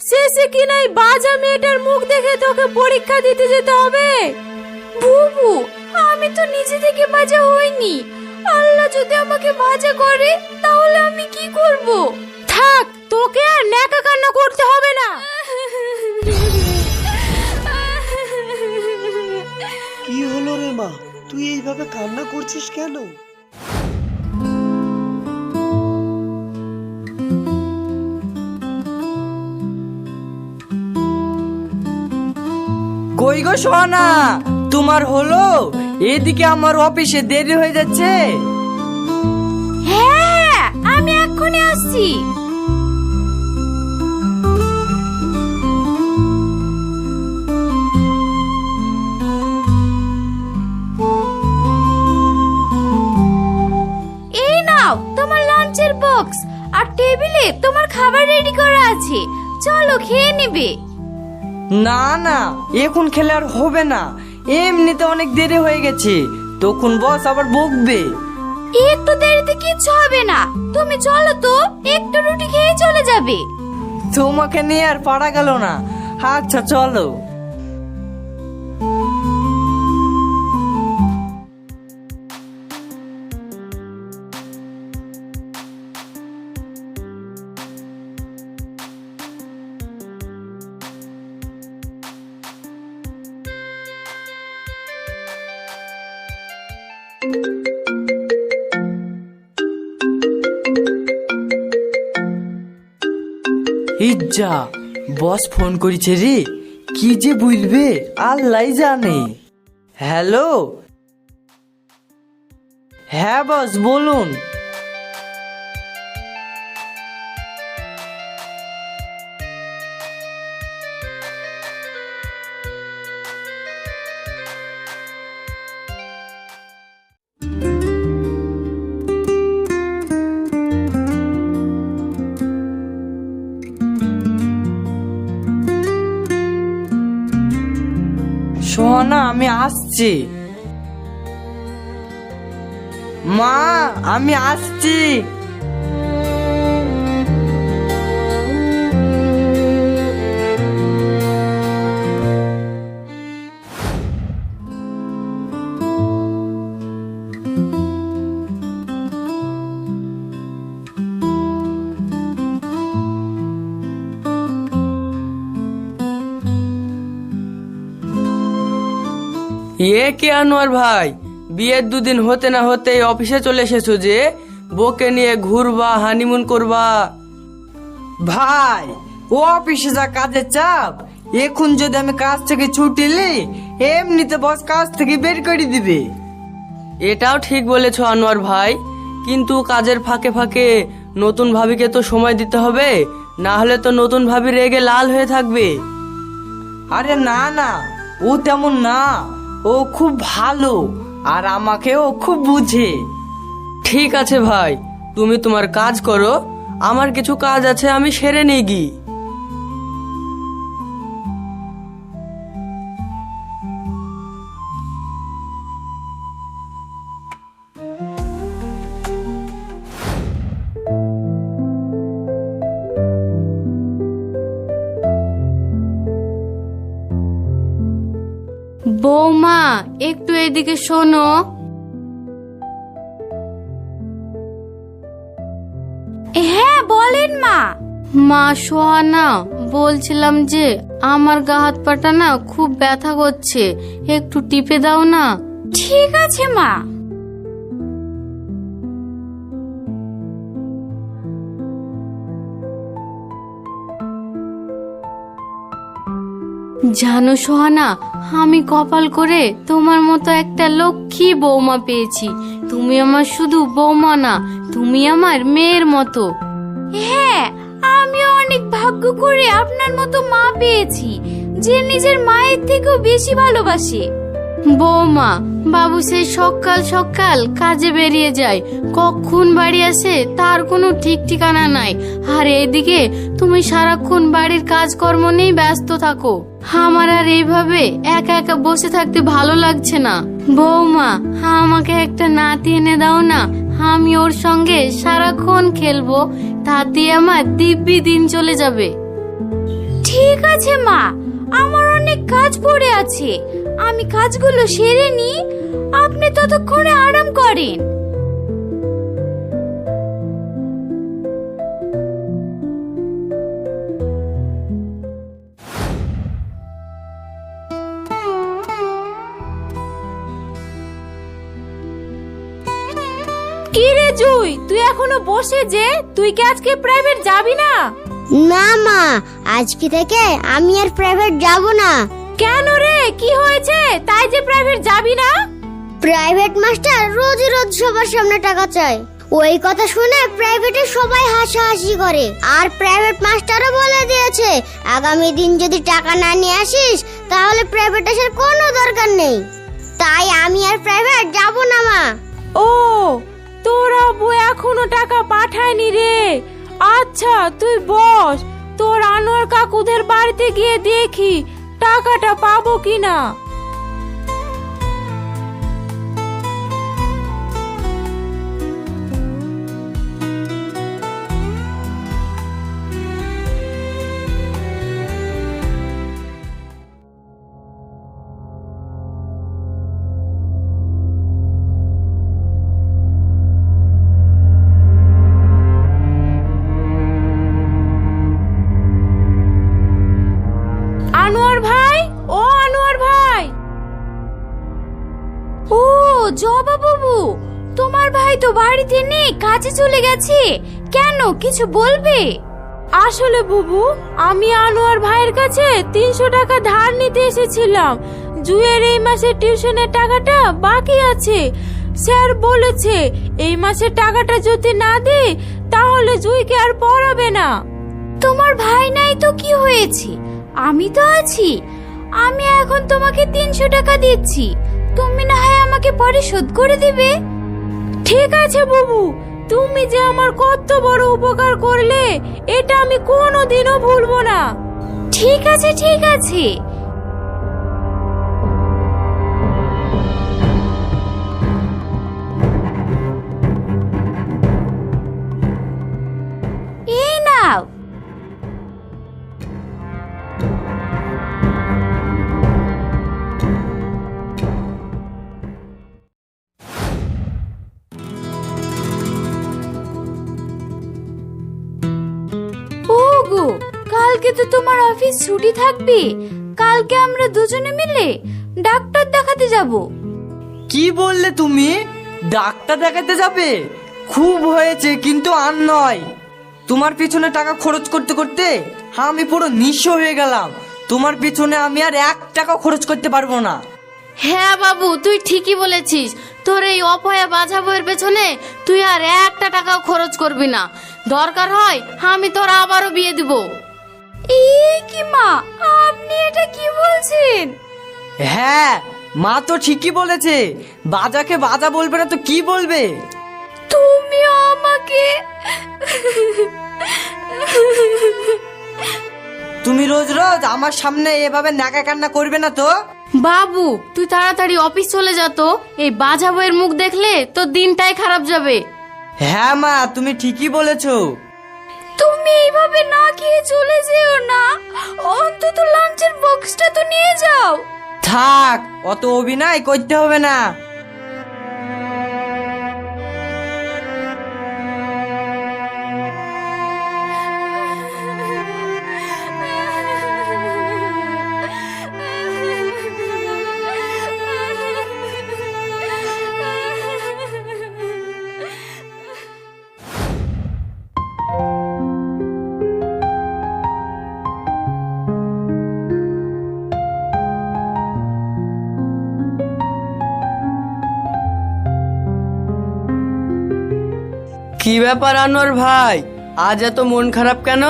শেষে কি নাই বাজা মেয়েটার মুখ দেখে তোকে পরীক্ষা দিতে যেতে হবে? বুবু, আমি তো নিজে থেকে বাজা হইনি। আল্লাহ যদি আমাকে বাজা করে, তাহলে আমি কি করব? থাক, তোকে আর ন্যাকা কান্না করতে হবে না। কি হলো রে মা? তুই এইভাবে কান্না করছিস কেন? কই গো সোহানা? তোমার হলো? এদিকে আমার অফিসে দেরি হয়ে যাচ্ছে। হ্যাঁ আমি এক্ষুনি আসছি। এই নাও, তোমার লাঞ্চের বক্স আর টেবিলে তোমার খাবার রেডি করা আছে। চলো খেয়ে নেবে। না না এখন খেলে আর হবে না। এমনিতে অনেক দেরি হয়ে গেছে। তখন বস আবার বকবে। একটু দেরিতে কিচ্ছু হবে না। তুমি চলো তো একটু রুটি খেয়ে চলে যাবে। তোমাকে নিয়ে আর পারা গেল না। আচ্ছা চলো। ইজ্জা বস ফোন করেছে রে। কি যে বুঝবে আল্লাহ জানে। হ্যালো? হ্যাঁ বস বলুন। সোহানা আমি আসছি। মা আমি আসছি। এ কে আনোয়ার ভাই? বিয়ের দুদিন হতে না হতেই অফিসে চলে এসেছ যে? বকে নিয়ে ঘুরবা হানিমুন করবা। ভাই ও অফিসে যা কাজের চাপ এখন যদি আমি কাজ থেকে ছুটি নি এমনিতে বস কাজ থেকে বের করে দিবে। এটাও ঠিক বলেছ আনোয়ার ভাই কিন্তু কাজের ফাঁকে ফাঁকে নতুন ভাবিকে তো সময় দিতে হবে না হলে তো নতুন ভাবি রেগে লাল হয়ে থাকবে। আরে না না ও তেমন না। ও খুব ভালো আর আমাকে ও খুব বুঝে। ঠিক আছে ভাই, তুমি তোমার কাজ করো, আমার কিছু কাজ আছে, আমি সেরে নিয়ে গি এদিকে শোনো। হ্যাঁ বলেন মা। মা, সোহানা, বলছিলাম যে আমার গা হাত পাটা না খুব ব্যথা করছে। একটু টিপে দাও না। ঠিক আছে মা। জানো সোহানা, আমি কপাল করে তোমার মতো একটা লক্ষ্মী বৌমা পেয়েছি। তুমি আমার শুধু বৌমা না, তুমি আমার মেয়ের মতো। হ্যাঁ আমি অনেক ভাগ্য করে আপনার মতো মা পেয়েছি, যে নিজের মায়ের থেকেও বেশি ভালোবাসে। বৌমা, বাবু সেই সকাল সকাল কাজে বেরিয়ে যায়। কখন বাড়ি আসে তার কোনো ঠিক ঠিকানা নাই। আর এইদিকে তুমি সারাক্ষণ বাড়ির কাজকর্ম নিয়ে ব্যস্ত থাকো। আমার আর এইভাবে একা একা বসে থাকতে ভালো লাগছে না। বৌমা, আমাকে একটা নাতি এনে দাও না। আমি ওর সঙ্গে সারাক্ষণ খেলব। তাতে আমার দিব্যি দিন চলে যাবে। ঠিক আছে মা, আমার অনেক কাজ পড়ে আছে। আমি কাজগুলো সেরে নি আপনি ততক্ষণে আরাম করেন। কি রে জুই, তুই এখনও বসে যে? তুই কি আজকে প্রাইভেট যাবি না? না মা, আজকে থেকে আমি আর প্রাইভেট যাব না। কেন রে? কি হয়েছে? তাই যে প্রাইভেট যাবি না? প্রাইভেট মাস্টার রোজ রোজ সবার সামনে টাকা চায়। ওই কথা শুনে প্রাইভেটে সবাই হাসাহাসি করে। আর প্রাইভেট মাস্টারও বলে দিয়েছে আগামী দিন যদি টাকা না নিয়ে আসিস তাহলে প্রাইভেট আসার কোনো দরকার নেই। তাই আমি আর প্রাইভেট যাব না মা। ও তোর আব্বু এখনও টাকা পাঠায়নি রে। আচ্ছা তুই বস। তোর আনোয়ার কাকুদের বাড়িতে গিয়ে দেখি। টাকাটা পাবো কিনা? আনোয়ার কাজে চলে গেছে? কেন? কিছু বলবে? আসলে বুবু, আমি আনোয়ার ভাইয়ের কাছে তিনশো টাকা ধার নিতে এসেছিলাম। জুয়ের এই মাসের টিউশনের টাকাটা বাকি আছে। স্যার বলেছে, এই মাসের টাকাটা যদি না দে, তাহলে জুইকে আর পড়াবে না। তোমার ভাই নাই তো কি হয়েছে? আমি তো আছি। আমি এখন তোমাকে তিনশো টাকা দিচ্ছি। তুমি না হয় আমাকে পরে শোধ করে দিবে? ঠিক আছে বাবু। তুমি যে আমার কত বড় উপকার করলে, এটা আমি কোনোদিনও ভুলবো না। ঠিক আছে ঠিক আছে। কালকে তো তোমার অফিস ছুটি থাকবে। কালকে আমরা দুজনে মিলে ডাক্তার দেখাতে যাব। কি বললে তুমি? ডাক্তার দেখাতে যাবে? খুব হয়েছে কিন্তু আর নয়। তোমার পিছনে টাকা খরচ করতে করতে আমি পুরো নিঃস্ব হয়ে গেলাম। তোমার পিছনে আমি আর এক টাকা খরচ করতে পারব না। হ্যাঁ বাবু তুই ঠিকই বলেছিস। তোর এই অপয়া বাজা বইয়ের পেছনে তুই আর একটা টাকাও খরচ করবি না। দরকার হয় আমি তোর আবারও বিয়ে দিব। এই কি মা আপনি এটা কি বলছেন? হ্যাঁ মা তো ঠিকই বলেছে। বাজাকে বাজা বলবে না তো কি বলবে? তুমি আমাকে তুমি রোজ রোজ আমার সামনে এভাবে নাকা কান্না করবে না তো? বাবু তুই তাড়াতাড়ি অফিস চলে যা তো। এই বাজা বইয়ের মুখ দেখলে তোর দিনটাই খারাপ যাবে। হ্যাঁ মা তুমি ঠিকই বলেছ। তুমি এইভাবে না খেয়ে চলে যেও না। অন্তত লাঞ্চের বক্সটা তো নিয়ে যাও। থাক, অত অভিনয় করতে হবে না। ব্যাপার আনোয়ার ভাই? আজ এত মন খারাপ কেন?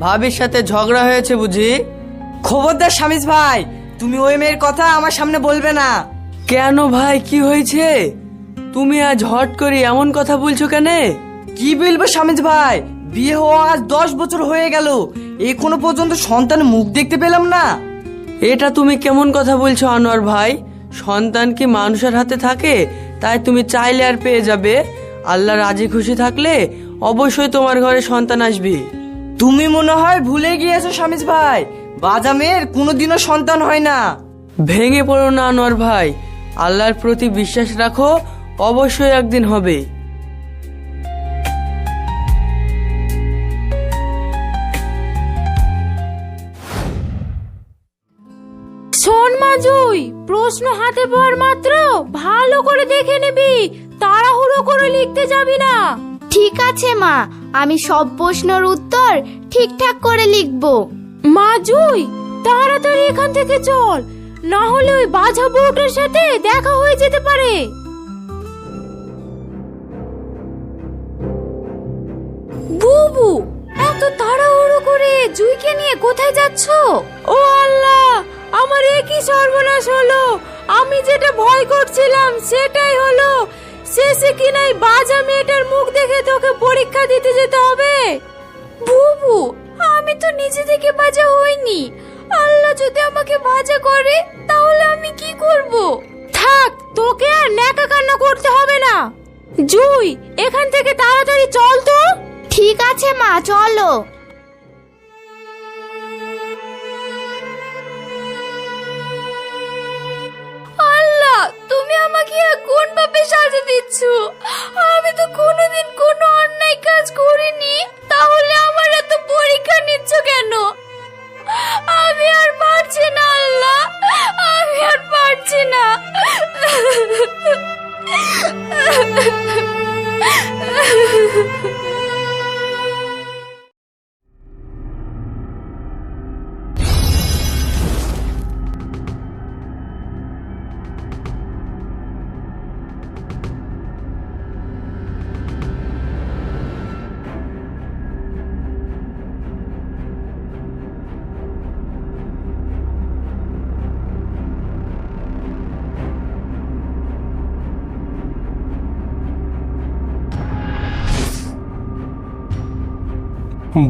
ভাবির সাথে ঝগড়া হয়েছে বুঝি? খবরদার স্বামীজ ভাই তুমি ওই মেয়ের কথা আমার সামনে বলবে না। কেন ভাই কি হয়েছে? তুমি আজ হট করে এমন কথা বলছো কেন? কি বলব স্বামীজ ভাই? বিয়ে হওয়া আজ দশ বছর হয়ে গেল। এখনও পর্যন্ত সন্তান মুখ দেখতে পেলাম না। এটা তুমি কেমন কথা বলছো আনোয়ার ভাই? সন্তান কি মানুষের হাতে থাকে? তাই তুমি চাইলে আর পেয়ে যাবে। আল্লাহ রাজি খুশি থাকলে অবশ্যই তোমার ঘরে সন্তান আসবে। তুমি মনে হয় ভুলে গিয়েছো, স্বামীজ ভাই। বাজা মেয়ের কোনোদিনও সন্তান হয় না। ভেঙে পড়ো না, আনোয়ার ভাই। আল্লাহর প্রতি বিশ্বাস রাখো, অবশ্যই একদিন হবে। শোন মাজুই প্রশ্ন হাতে পাওয়ার মাত্র। ভালো করে দেখে নিবি। তাড়াহুড়ো করে লিখতে যাবি না। ঠিক আছে মা। আমি সব প্রশ্নের উত্তর ঠিকঠাক করে লিখব। মাজুই তাড়াতাড়ি এখান থেকে চল। না হলে ওই বাঝা বউটার সাথে দেখা হয়ে যেতে পারে। বুবু এত তাড়াহুড়ো করে জুইকে নিয়ে কোথায় যাচ্ছ? ও আল্লাহ আমার একই সর্বনাশ হলো। আমি যেটা ভয় করছিলাম সেটাই হলো শেষে কিনা এই বাজা মেয়েটার মুখ দেখে তোকে পরীক্ষা দিতে যেতে হবে? বুবু, আমি তো নিজে থেকে বাজা হইনি। আল্লাহ যদি আমাকে বাজা করে, তাহলে আমি কি করব? থাক, তোকে আর ন্যাকা কান্না করতে হবে না। জুই, এখান থেকে তাড়াতাড়ি চল তো। ঠিক আছে মা, চলো। তুমি আমাকে কোন পাপে সাজা দিচ্ছ। আমি তো কোনোদিন কোনো অন্যায় কাজ করিনি। তাহলে আমার এত পরীক্ষা নিচ্ছ কেন? আমি আর পারছি না, আল্লাহ। আমি আর পারছি না।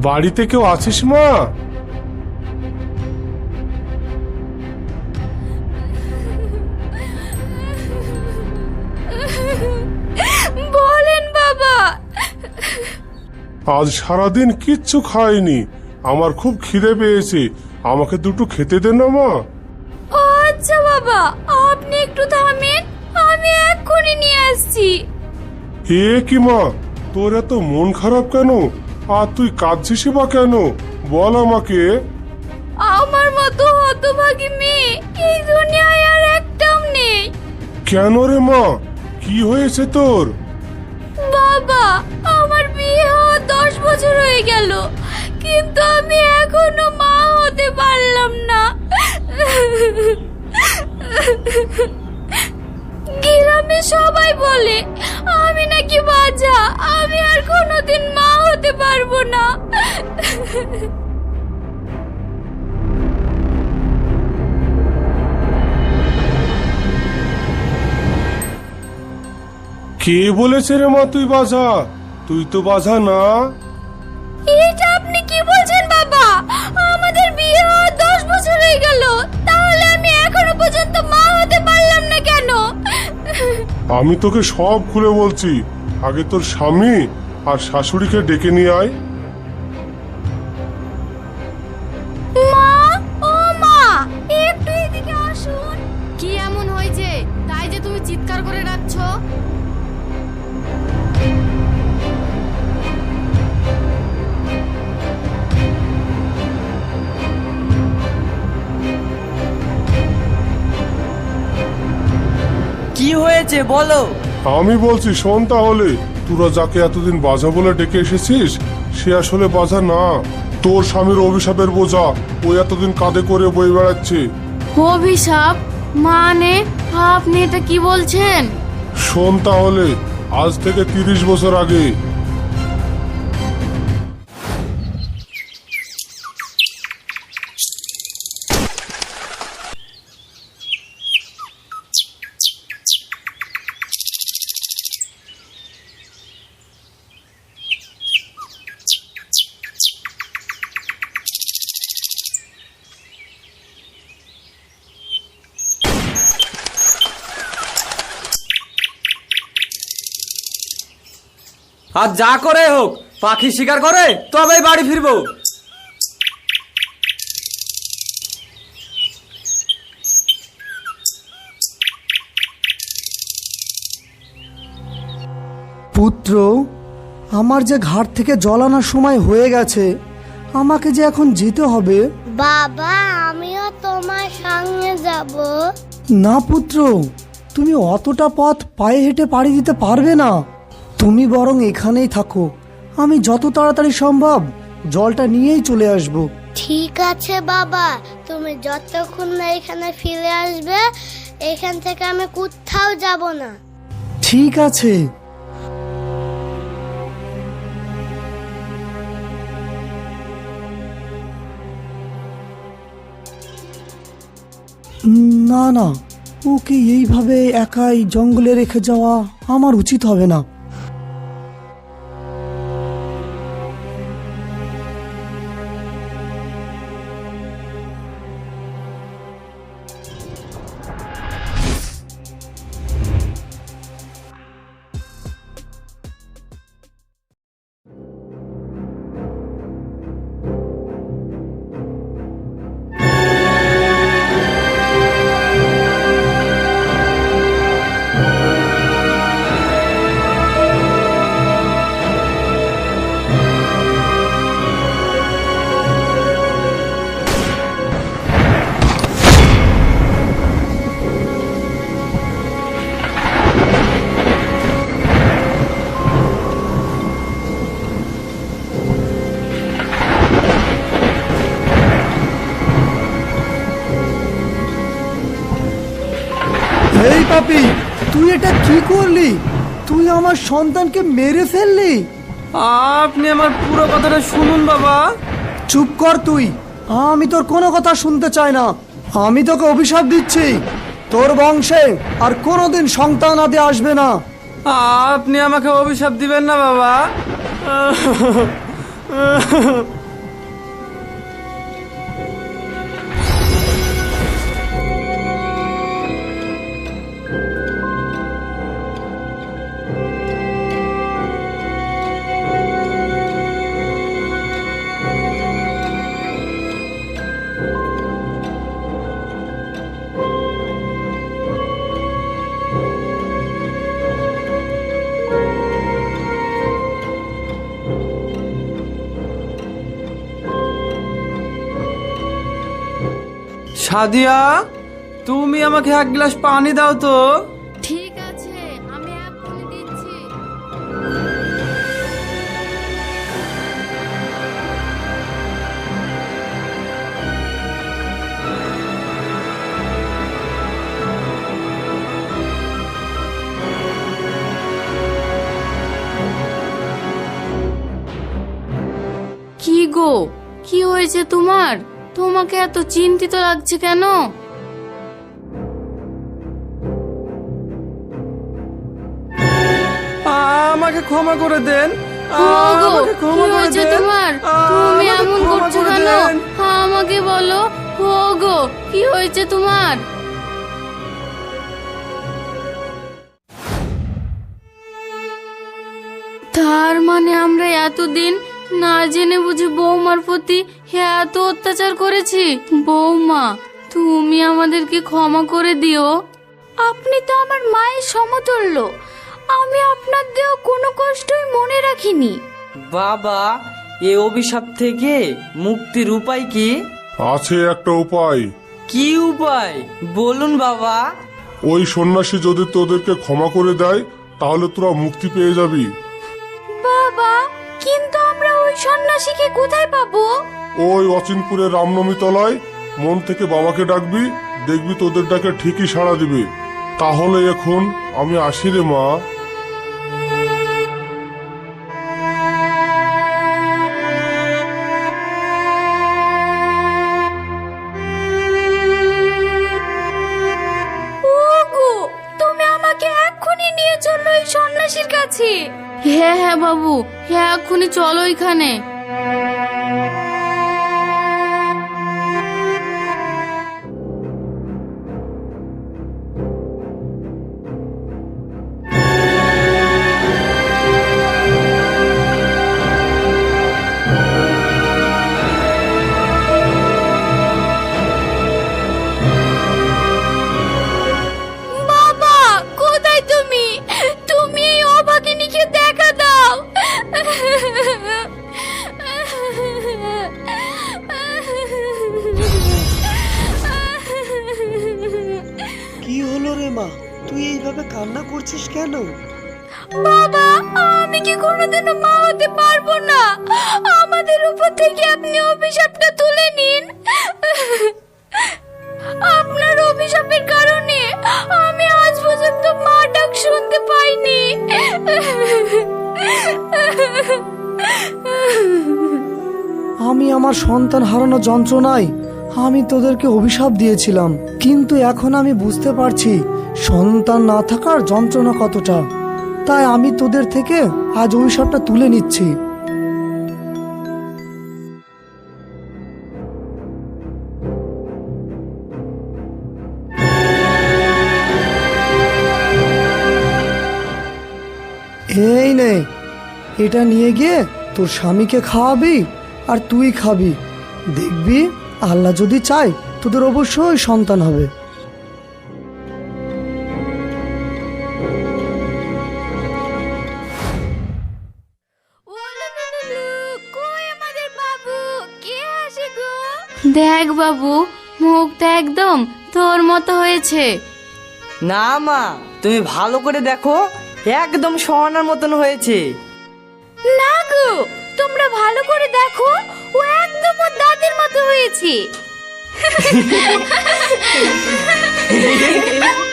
বাড়িতে কেউ আছিস মা? বলেন বাবা। আজ সারাদিন কিচ্ছু খাইনি। আমার খুব খিদে পেয়েছে। আমাকে দুটো খেতে দে না মা। আচ্ছা বাবা আপনি একটু থামেন আমি এক্ষুনি নিয়ে আসছি। এ কি মা তোর এত মন খারাপ কেন? আর তুই কাঁদছিস বা কেন? বল আমাকে। আমার মতো হতভাগী মেয়ে এই দুনিয়ায় আর একটাও নেই। কেন রে মা? কি হয়েছে তোর? বাবা আমার বিয়ে হওয়া দশ বছর হয়ে গেল কিন্তু আমি এখনও মা হতে পারলাম না। গ্রামে সবাই বলে আমি নাকি বাজা আমি আর কোনোদিন মা হতে পারব না। কে বলেছে রে মা তুই বাজা? তুই তো বাজা না। এটা আপনি কি বলছেন বাবা? আমাদের বিয়ে হওয়া দশ বছর হয়ে গেল। আমি তোকে সব খুলে বলছি। আগে তোর স্বামী আর শাশুড়িকে ডেকে নিয়ে আয়। কি হয়েছে বলো? আমি বলছি শোন তাহলে তোরা যাকে এতদিন বাজা বলে ডেকে এসেছিস সে আসলে বাজা না। তোর স্বামীর অভিশাপের বোঝা ও এতদিন কাঁধে করে বই বেড়াচ্ছে। অভিশাপ? মানে? আপনি এটা কি বলছেন? শোন তাহলে আজ থেকে তিরিশ বছর আগে আর যা করে হোক পাখি শিকার করে তবে বাড়ি ফিরবো। পুত্র আমার যে ঘাট থেকে জল আনার সময় হয়ে গেছে আমাকে যে এখন যেতে হবে। বাবা আমিও তোমার সঙ্গে যাব। না পুত্র তুমি অতটা পথ পায়ে হেঁটে পাড়ি দিতে পারবে না। তুমি বরং এখানেই থাকো। আমি যত তাড়াতাড়ি সম্ভব জলটা নিয়েই চলে আসব। ঠিক আছে বাবা তুমি যতক্ষণ না এখানে ফিরে আসবে এখান থেকে আমি কোথাও যাব না। ঠিক আছে। না না ওকে এইভাবে একাই জঙ্গলে রেখে যাওয়া আমার উচিত হবে না। আমার সন্তানকে মেরে ফেললি? আপনি আমার পুরো কথাটা শুনুন বাবা। চুপ কর তুই। আমি তোর কোনো কথা শুনতে চাই না। আমি তোকে অভিশাপ দিচ্ছি। তোর বংশে আর কোনোদিন সন্তান আদি আসবে না। আপনি আমাকে অভিশাপ দিবেন না বাবা। সাদিয়া, তুমি আমাকে এক গ্লাস পানি দাও তো। ঠিক আছে, আমি দিচ্ছি। কি গো, কি হয়েছে তোমার? তোমাকে এত চিন্তিত লাগছে কেন? আমাকে ক্ষমা করে দেন। আমাকে ক্ষমা করে দেন। তোমার? তুমি এমন করছ কেন? আমাকে বলো। ওগো কি হয়েছে তোমার? তার মানে আমরা এতদিন না জেনে বুঝে বৌমার প্রতি এত অত্যাচার করেছি। বৌমা তুমি আমাদেরকে ক্ষমা করে দিও। আপনি তো আমার মায়ের সমতুল্য। আমি আপনার দেওয়া কোনো কষ্টই মনে রাখিনি। বাবা এ অভিশাপ থেকে মুক্তির উপায় কি? আছে একটা উপায়। কি উপায়? বলুন বাবা। ওই সন্ন্যাসী যদি তোদেরকে ক্ষমা করে দেয় তাহলে তোরা মুক্তি পেয়ে যাবি। বাবা ওই সন্ন্যাসীকে কোথায় পাবো? ওই অচিনপুরের রামনবমী তলায় মন থেকে বাবাকে ডাকবি, দেখবি তোদের ডাকে ঠিকই সাড়া দিবে। তাহলে এখন আমি আসি রে মা। চলো এখানে। আপনি অভিশাপটা তুলে নিন। আপনার অভিশাপের কারণে আমি আজ পর্যন্ত মা ডাক শুনতে পাইনি। আমি আমার সন্তান হারানো যন্ত্রণায় আমি তোদেরকে অভিশাপ দিয়েছিলাম, কিন্তু এখন আমি বুঝতে পারছি সন্তান না থাকার যন্ত্রণা কতটা। তাই আমি তোদের থেকে আজ অভিশাপটা তুলে নিচ্ছি। এটা নিয়ে গিয়ে তোর স্বামীকে খাওয়াবি আর তুই খাবি। দেখবি আল্লাহ যদি চায় তোদের অবশ্যই সন্তান হবে। দেখ বাবু মুখটা একদম তোর মতো হয়েছে। না মা তুমি ভালো করে দেখো একদম সোহানার মতন হয়েছে। না তোমরা ভালো করে দেখো ও একদম ওর দাদির মতো হয়েছে।